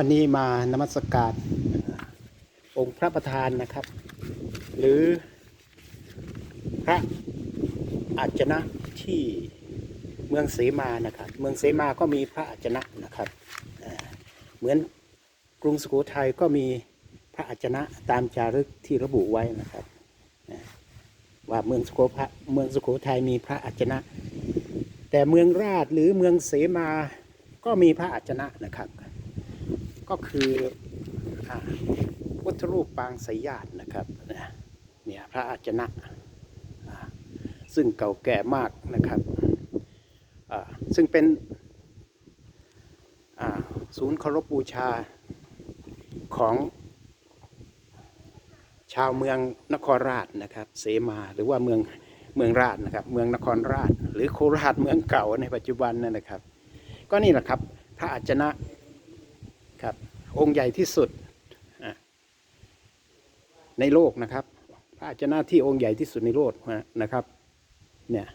วันนี้มานมัสการองค์พระประธานนะครับ หรือพระอาจนะที่เมืองเสมานะครับ เมืองเสมาก็มีพระอาจนะนะครับเหมือนกรุงสุโขทัยก็มีพระอาจนะตามจารึกที่ระบุไว้นะครับว่าเมืองสุโขทยเมืองสุโขทัยมีพระอาจนะ แต่เมืองราชหรือเมืองเสมาก็มีพระอาจนะนะครับ ก็คืออาวัตถุรูปปางสายญาตินะครับเนี่ยพระอาจนะอ่าซึ่งเก่าแก่มากนะครับซึ่งเป็นศูนย์เคารพบูชาของชาวเมืองนครราชนะครับเสมาหรือว่าเมืองเมืองราชนะครับ เมืองนครราช หรือโคราชเมืองเก่าในปัจจุบันนั่นนะครับ ก็นี่แหละครับพระอาจนะ ครับ องค์ใหญ่ที่สุดในโลกนะครับพระอาจนะที่องค์ใหญ่ที่สุดในโลกนะครับ เนี่ย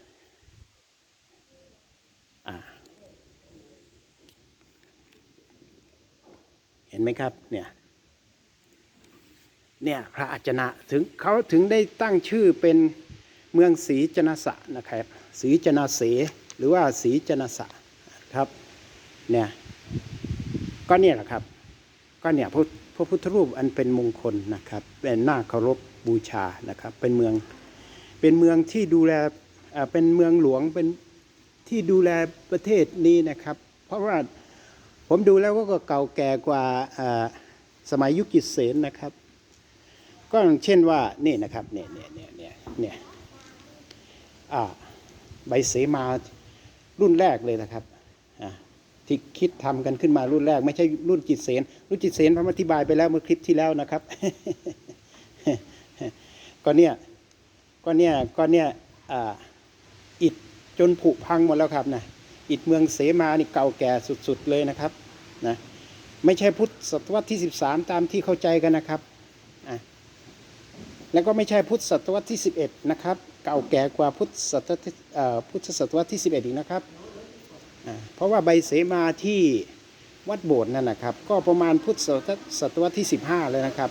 เห็นไหมครับ เนี่ย เนี่ยพระอาจนะถึงเขาถึงได้ตั้งชื่อเป็นเมืองศรีจนสะนะครับศรีจนาเสหรือว่าศรีจนสะครับ เนี่ย ก็เนี่ยแหละครับ ก็เนี่ยพระพระพุทธรูปอันเป็นมงคลนะครับเป็นหน้าเคารพบูชานะครับ เป็นเมืองเป็นเมืองที่ดูแลเป็นเมืองหลวงเป็นที่ดูแลประเทศนี้นะครับ เพราะว่าผมดูแล้วก็เก่าแก่กว่าสมัยยุคกิเสนนะครับ ก็อย่างเช่นว่านี่นะครับเนี่ยเนี่ยเนี่ยเนี่ยเนี่ยอ่าใบเสมารุ่นแรกเลยนะครับ ที่คิดทำกันขึ้นมารุ่นแรก ไม่ใช่รุ่นจิตเสนรุ่นจิตเสนผมอธิบายไปแล้วเมื่อคลิปที่แล้วนะครับ ก็เนี่ยก็เนี่ยก็เนี่ยอ่าอิฐจนผุพังหมดแล้วครับนะอิฐเมืองเสมานี่เก่าแก่สุดๆเลยนะครับนะไม่ใช่พุทธศตวรรษที่ 13 ตามที่เข้าใจกันนะครับอะแล้วก็ไม่ใช่พุทธศตวรรษที่ 11 นะครับ เก่าแก่กว่าพุทธศตวรรษที่เอ่อพุทธศตวรรษที่ 11 อีกนะครับ เพราะว่าใบเสมาที่วัดโบสถ์นั่นนะครับ ก็ประมาณพุทธศตวรรษที่ 15 เลยนะครับ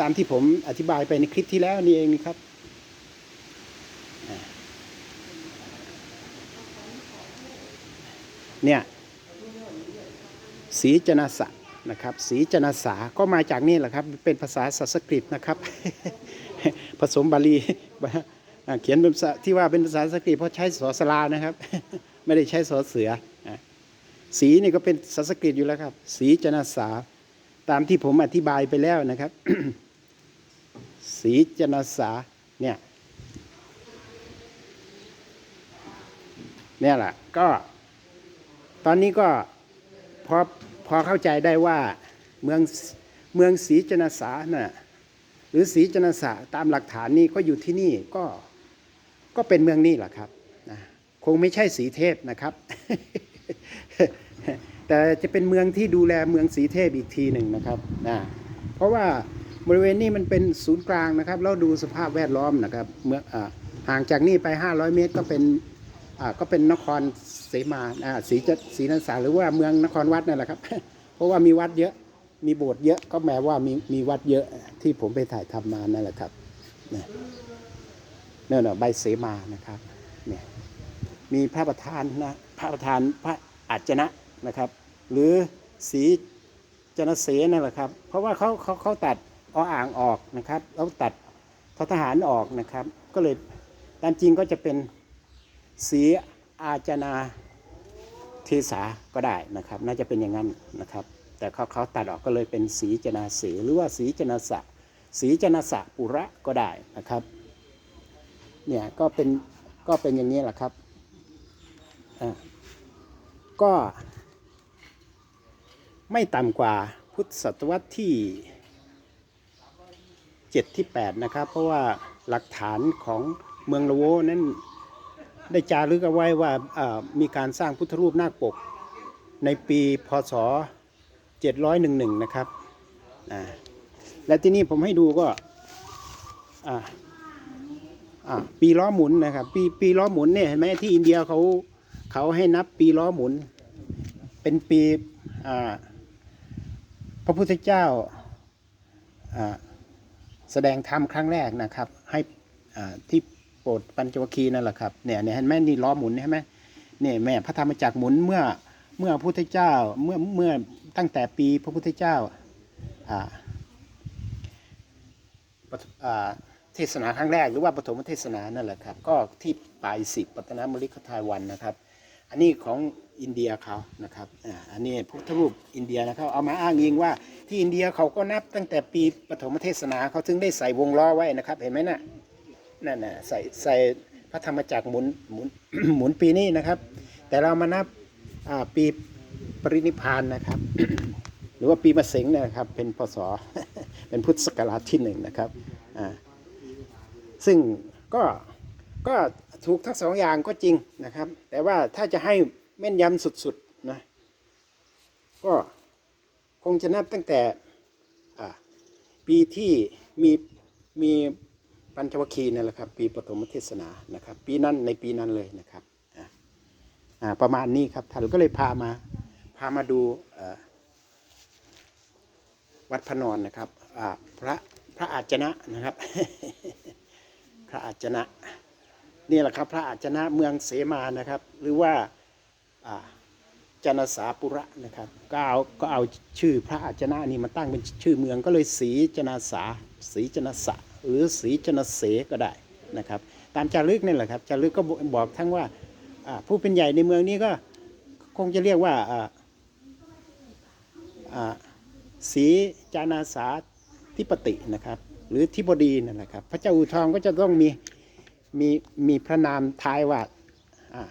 ตามที่ผมอธิบายไปในคลิปที่แล้วนี่เองนะครับเนี่ยสีจนาสะนะครับสีจนาสาก็มาจากนี่แหละครับ เป็นภาษาสันสกฤตนะครับ ผสมบาลีเขียนเป็นที่ว่าเป็นภาษาสันสกฤตเพราะใช้สอสลานะครับ ไม่ได้ใช้สอเสือ สีนี่ก็เป็นสันสกฤตอยู่แล้วครับ สีจนาสา ตามที่ผมอธิบายไปแล้วนะครับ สีจนาสาเนี่ยเนี่ยแหละก็ ตอนนี้ก็พอพอเข้าใจได้ว่าเมืองเมืองศรีจนาสาน่ะหรือศรีจนาสาตามหลักฐานนี่ก็อยู่ที่นี่ก็ก็เป็นเมืองนี่แหละครับ คงไม่ใช่สีเทพนะครับ แต่จะเป็นเมืองที่ดูแลเมืองสีเทพอีกทีหนึ่งนะครับนะเพราะว่าบริเวณนี้มันเป็นศูนย์กลางนะครับแล้วดูสภาพแวดล้อมนะครับเมื่ออห่างจากนี่ไป 500 เมตรก็เป็นก็เป็นนครเสมาอ่าศรีจะศรีนันสาหรือว่าเมืองนครวัดนั่นแหละครับ เพราะว่ามีวัดเยอะมีโบสถ์เยอะก็แปลว่ามีมีวัดเยอะที่ผมไปถ่ายทำมานั่นแหละครับเนี่ยเนี่ยใบเสมานะครับเนี่ย มีพระประธานนะพระประธานพระอาจนะนะครับ หรือสีจนเสนั่นแหละครับ เพราะว่าเขาเขาเขาตัดออ่างออกนะครับแล้วตัดททหารออกนะครับ ก็เลยตามจริงก็จะเป็นสีอาจนาเทสาก็ได้นะครับ น่าจะเป็นอย่างนั้นนะครับ แต่เขาเขาตัดออกก็เลยเป็นสีจนาเสหรือว่าสีจนาสะสีจนาสะปุระก็ได้นะครับเนี่ยก็เป็นก็เป็นอย่างนี้แหละครับ ก็ ไม่ต่ำกว่าพุทธศตวรรษที่7ที่8นะครับ เพราะว่าหลักฐานของเมืองละโวนั้นได้จารึกเอาไว้ว่ามีการสร้างพุทธรูปนาคปก ในปีพศ701นะครับ และที่นี่ผมให้ดูก็ปีล้อหมุนนะครับ ปีปีล้อหมุนเนี่ยเห็นไหมที่อินเดียเขา เขาให้นับปีล้อหมุน เป็นปีพระพุทธเจ้าแสดงธรรมครั้งแรกนะครับ ให้ที่โปรดปัญจวัคคีย์นั่นแหละครับเนี่ยเนี่ยเห็นไหมนี่ล้อหมุนใช่ไหมเนี่ยแม่พระธรรมจักรหมุนเมื่อเมื่อพระพุทธเจ้าเมื่อเมื่อตั้งแต่ปีพระพุทธเจ้าเทศนาครั้งแรกหรือว่าปฐมเทศนานั่นแหละครับ ก็ที่ปลายสิบปัตนมฤคทายวันนะครับ อันนี้ของอินเดียเขานะครับอ่าอันนี้พุทธรูปอินเดียนะครับเอามาอ้างอิงว่าที่อินเดียเขาก็นับตั้งแต่ปีปฐมเทศนาเขาถึงได้ใส่วงล้อไว้นะครับ เห็นไหมน่ะนั่นน่ะใส่ใส่พระธรรมจักรหมุนหมุนหมุนปีนี้นะครับ แต่เรามานับอ่าปีปรินิพพานนะครับ หรือว่าปีมะเสงนะครับ เป็นพศเป็นพุทธศักราชที่หนึ่งนะครับอ่าซึ่งก็ ก็ถูกทั้งสองอย่างก็จริงนะครับ แต่ว่าถ้าจะให้แม่นยำสุดๆนะก็คงจะนับตั้งแต่ปีที่มีมีปัญจวัคคีย์นั่นแหละครับ ปีปฐมเทศนานะครับ ปีนั้นในปีนั้นเลยนะครับประมาณนี้ครับท่านก็เลยพามาพามาดูวัดพระนอนนะครับพระพระอาจนะนะครับ พระอาจนะ นี่แหละครับ พระอาจนะเมืองเสมานะครับ หรือว่าอ่าจนสาปุระนะครับก็เอาก็เอาชื่อพระอาจนะนี่มาตั้งเป็นชื่อเมืองก็เลยศรีจนาสาศรีจนสะหรือศรีจนเสก็ได้นะครับ ตามจารึกนี่แหละครับจารึกก็บอกทั้งว่าผู้เป็นใหญ่ในเมืองนี้ก็คงจะเรียกว่าอ่าอ่าศรีจานาสาธิปตินะครับ หรือทิบดีนั่นแหละครับ พระเจ้าอู่ทองก็จะต้องมี มีมีพระนามท้ายว่าอ่า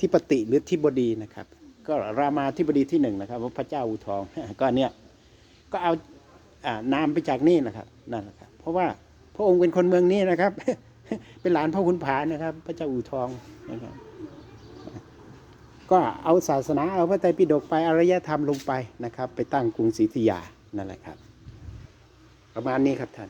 ทิปติหรือทิบดีนะครับ ก็รามาธิบดีที่หนึ่งนะครับพระเจ้าอู่ทองก็เนี่ยก็เอาอานามไปจากนี่นะครับนั่นแหละครับเพราะว่าพระองค์เป็นคนเมืองนี้นะครับ เป็นหลานพ่อขุนผานะครับ พระเจ้าอู่ทองนะครับก็เอาศาสนาเอาพระไตรปิฎกไปอารยธรรมลงไปนะครับ ไปตั้งกรุงศรีธยานั่นแหละครับ ประมาณนี้ครับท่าน